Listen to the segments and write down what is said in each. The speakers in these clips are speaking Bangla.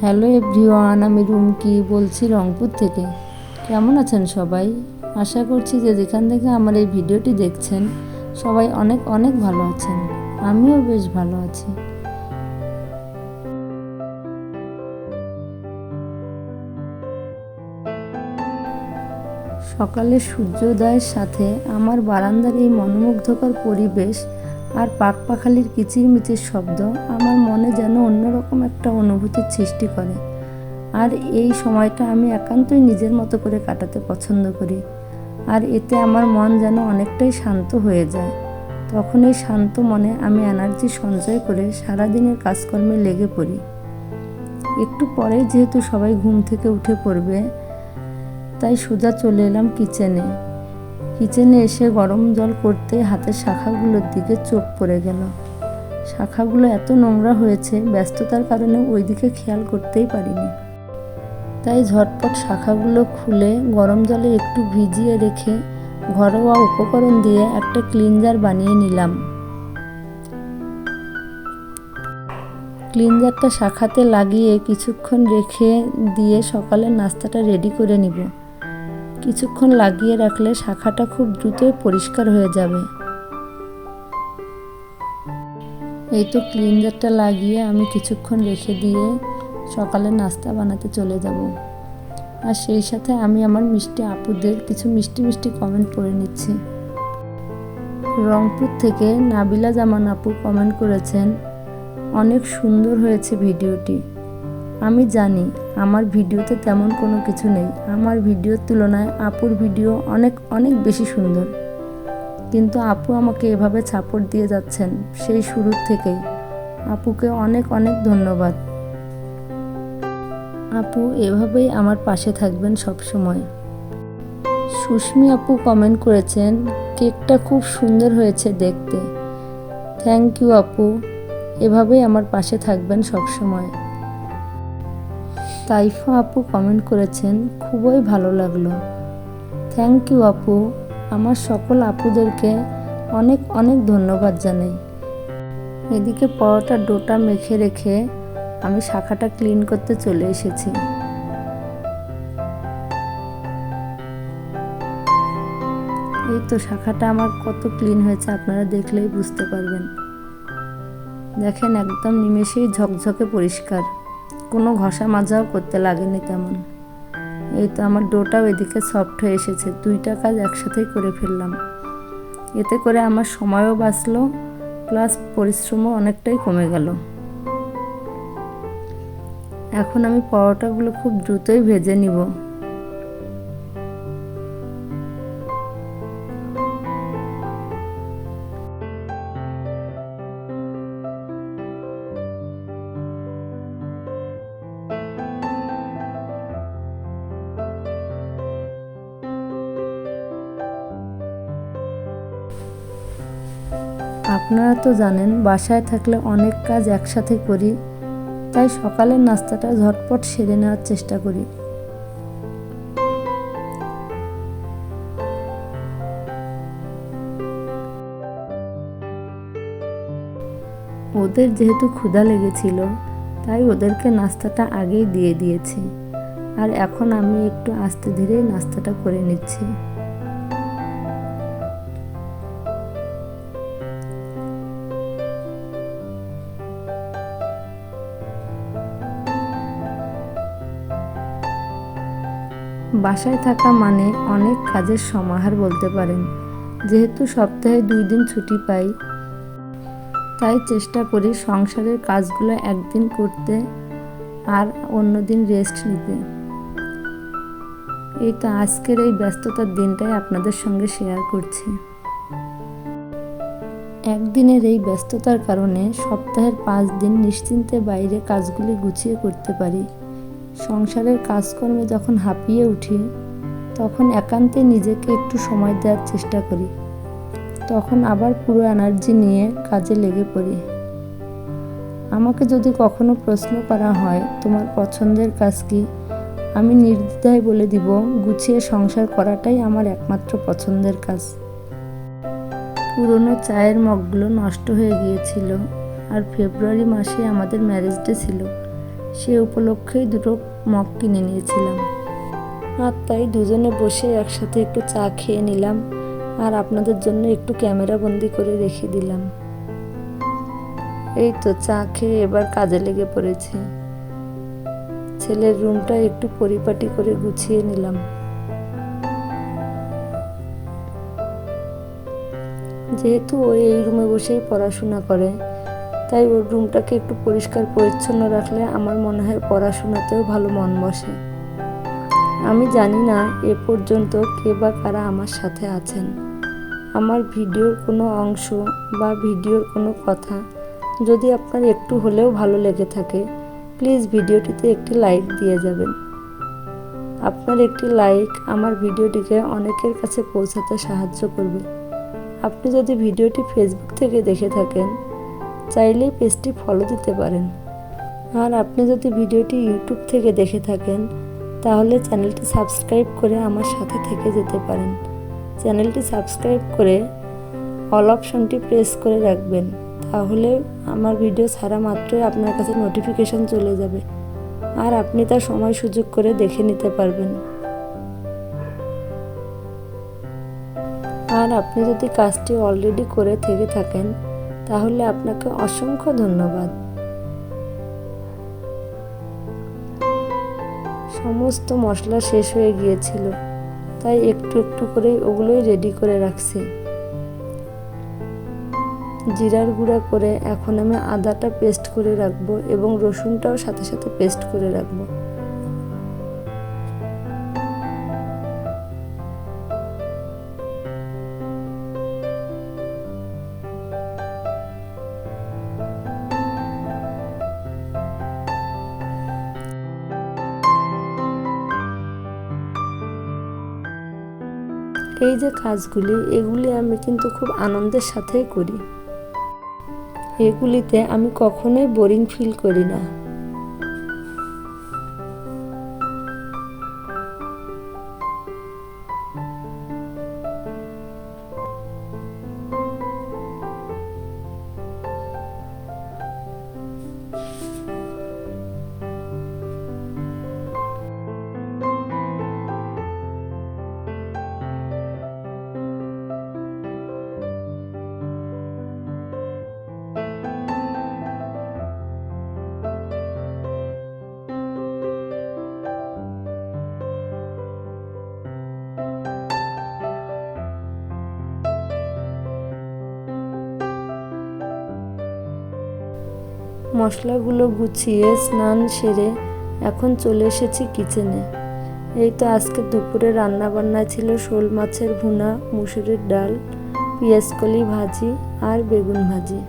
হ্যালো এভরিওয়ান, আমি রুমকি বলছি রংপুর থেকে। কেমন আছেন সবাই? আশা করছি যে যেখান থেকে আমার এই ভিডিওটি দেখছেন, সবাই অনেক অনেক ভালো আছেন। আমিও বেশ ভালো আছি। সকালে সূর্যোদয়ের সাথে আমার বারান্দার এই মনোমুগ্ধকর পরিবেশ আর পাক পাখালির কিচিরমিচির শব্দ আমার মনে যেন অন্যরকম একটা অনুভূতির সৃষ্টি করে। আর এই সময়টা আমি একান্তই নিজের মতো করে কাটাতে পছন্দ করি। আর এতে আমার মন যেন অনেকটাই শান্ত হয়ে যায়। তখন এই শান্ত মনে আমি এনার্জি সঞ্চয় করে সারাদিনের কাজকর্মে লেগে পড়ি। একটু পরে যেহেতু সবাই ঘুম থেকে উঠে পড়বে, তাই সোজা চলে এলাম কিচেনে কিচেনে এসে গরম জল করতে হাতের শাখাগুলোর দিকে চোখ পড়ে গেল। শাখাগুলো এত নোংরা হয়েছে, ব্যস্ততার কারণে ওই দিকে খেয়াল করতেই পারিনি। তাই ঝটপট শাখাগুলো খুলে গরম জলে একটু ভিজিয়ে রেখে ঘরোয়া উপকরণ দিয়ে একটা ক্লিনজার বানিয়ে নিলাম। ক্লিনজারটা শাখাতে লাগিয়ে কিছুক্ষণ রেখে দিয়ে সকালের নাস্তাটা রেডি করে নিব। কিছুক্ষণ লাগিয়ে রাখলে শাখাটা খুব দ্রুতই পরিষ্কার হয়ে যাবে। এই তো ক্লিনজারটা লাগিয়ে আমি কিছুক্ষণ রেখে দিয়ে সকালে নাস্তা বানাতে চলে যাব। আর সেই সাথে আমি আমার মিষ্টি আপুদের কিছু মিষ্টি মিষ্টি কমেন্ট পড়ে নিচ্ছি। রংপুর থেকে নাবিলা জামান আপু কমেন্ট করেছেন, অনেক সুন্দর হয়েছে ভিডিওটি। আমি জানি আমার ভিডিওতে তেমন কোনো কিছু নেই। আমার ভিডিওর তুলনায় আপুর ভিডিও অনেক অনেক বেশি সুন্দর। কিন্তু আপু আমাকে এভাবে সাপোর্ট দিয়ে যাচ্ছেন সেই শুরুর থেকেই। আপুকে অনেক অনেক ধন্যবাদ। আপু এভাবেই আমার পাশে থাকবেন সব সময়। সুস্মি আপু কমেন্ট করেছেন, কেকটা খুব সুন্দর হয়েছে দেখতে। থ্যাংক ইউ আপু। এভাবেই আমার পাশে থাকবেন সব সময়। তাইফা আপু কমেন্ট করেছেন, খুবই ভালো লাগল। থ্যাংক ইউ আপু। আমার সকল আপুদেরকে অনেক অনেক ধন্যবাদ জানাই। এদিকে পরোটার ডোটা মেখে রেখে আমি শাখাটা ক্লিন করতে চলে এসেছি। এই তো শাখাটা আমার কত ক্লিন হয়েছে আপনারা দেখলেই বুঝতে পারবেন। দেখেন একদম নিমেষেই ঝকঝকে পরিষ্কার। কোনো ঘষা মাজাও করতে লাগেনি তেমন। এই তো আমার ডোটাও এদিকে সফট হয়ে এসেছে, দুইটা কাজ একসাথেই করে ফেললাম। এতে করে আমার সময়ও বাঁচলো প্লাস পরিশ্রমও অনেকটাই কমে গেল। এখন আমি পরোটাগুলো খুব দ্রুতই ভেজে নিব। আপনারা তো জানেন, বাসায় থাকলে অনেক কাজ একসাথে করি, তাই সকালের নাস্তাটা ঝটপট সেরে নেওয়ার চেষ্টা করি। ওদের যেহেতু ক্ষুধা লেগেছিল, তাই ওদেরকে নাস্তাটা আগেই দিয়ে দিয়েছি। আর এখন আমি একটু আস্তে ধীরে নাস্তাটা করে নিচ্ছি। বাসায় থাকা মানে অনেক কাজের সমাহার বলতে পারেন। যেহেতু সপ্তাহে দুই দিন ছুটি পাই, তাই চেষ্টা করি সংসারের কাজগুলো একদিন করতে আর অন্যদিন রেস্ট নিতে। এই তো আজকের এই ব্যস্ততার দিনটাই আপনাদের সঙ্গে শেয়ার করছি। একদিনের এই ব্যস্ততার কারণে সপ্তাহের পাঁচ দিন নিশ্চিন্তে বাইরে কাজগুলি গুছিয়ে করতে পারি। সংসারের কাজকর্মে যখন হাঁপিয়ে উঠি, তখন একান্তে নিজেকে একটু সময় দেওয়ার চেষ্টা করি। তখন আবার পুরো এনার্জি নিয়ে কাজে লেগে পড়ি। আমাকে যদি কখনো প্রশ্ন করা হয়, তোমার পছন্দের কাজ কি? আমি নির্দ্বিধায় বলে দিব, গুছিয়ে সংসার করাটাই আমার একমাত্র পছন্দের কাজ। পুরনো চায়ের মগগুলো নষ্ট হয়ে গিয়েছিল, আর ফেব্রুয়ারি মাসে আমাদের ম্যারেজ ডে ছিল। সে উপলক্ষেই দুটো মগ কিনে নিয়েছিলাম। আর তাই দুজনে বসে একসাথে একটু চা খেয়ে নিলাম আর আপনাদের জন্য একটু ক্যামেরা বন্দি করে রেখে দিলাম। এই তো চা খেয়ে এবার কাজে লেগে পড়েছে। ছেলের রুমটা একটু পরিপাটি করে গুছিয়ে নিলাম। যেহেতু ও এই রুমে বসেই পড়াশোনা করে তাই ওর রুমটাকে একটু পরিষ্কার পরিচ্ছন্ন রাখলে আমার মনে হয় পড়াশোনাতেও ভালো মন বসে। আমি জানি না এ পর্যন্ত কে বা কারা আমার সাথে আছেন। আমার ভিডিওর কোনো অংশ বা ভিডিওর কোনো কথা যদি আপনার একটু হলেও ভালো লেগে থাকে, প্লিজ ভিডিওটিতে একটি লাইক দিয়ে যাবেন। আপনার একটি লাইক আমার ভিডিওটিকে অনেকের কাছে পৌঁছাতে সাহায্য করবে। আপনি যদি ভিডিওটি ফেসবুক থেকে দেখে থাকেন চাইলেই পেজটি ফলো দিতে পারেন। আর আপনি যদি ভিডিওটি ইউটিউব থেকে দেখে থাকেন, তাহলে চ্যানেলটি সাবস্ক্রাইব করে আমার সাথে থেকে যেতে পারেন। চ্যানেলটি সাবস্ক্রাইব করে অল অপশনটি প্রেস করে রাখবেন, তাহলে আমার ভিডিও ছাড়া মাত্রই আপনার কাছে নোটিফিকেশন চলে যাবে। আর আপনি তার সময় সুযোগ করে দেখে নিতে পারবেন। আর আপনি যদি কাজটি অলরেডি করে থেকে থাকেন তাহলে আপনাকে অসংখ্য ধন্যবাদ। সমস্ত মশলা শেষ হয়ে গিয়েছিল, তাই একটু একটু করে ওগুলোই রেডি করে রাখছি। জিরার গুঁড়া করে এখন আমি আদাটা পেস্ট করে রাখব এবং রসুনটাও সাথে সাথে পেস্ট করে রাখব। এই যে কাজগুলি, এগুলি আমি কিন্তু খুব আনন্দের সাথেই করি। এগুলিতে আমি কখনোই বোরিং ফিল করি না। মশলাগুলো গুছিয়ে স্নান সেরে এখন চলে এসেছি কিচেনে। এই তো আজকে দুপুরে রান্না বান্না ছিল শোল মাছের ভুনা, মুসুরের ডাল পেঁয়াজকলি ভাজি আর বেগুন ভাজি।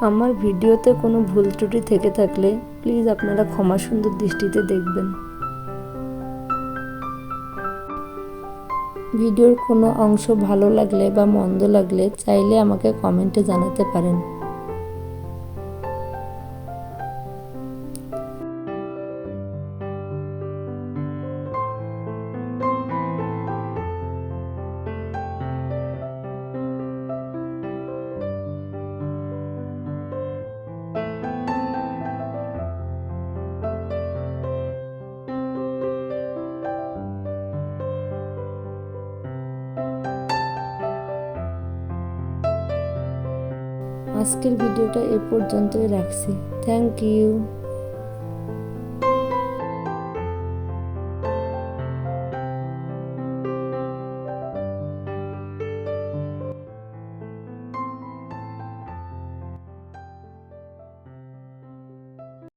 আমার ভিডিওতে কোনো ভুল ত্রুটি থেকে থাকলে প্লিজ আপনারা ক্ষমা সুন্দর দৃষ্টিতে দেখবেন। ভিডিওর কোনো অংশ ভালো লাগলে বা মন্দ লাগলে চাইলে আমাকে কমেন্টে জানাতে পারেন। আজকের ভিডিওটা এ পর্যন্তই রাখছি। Thank you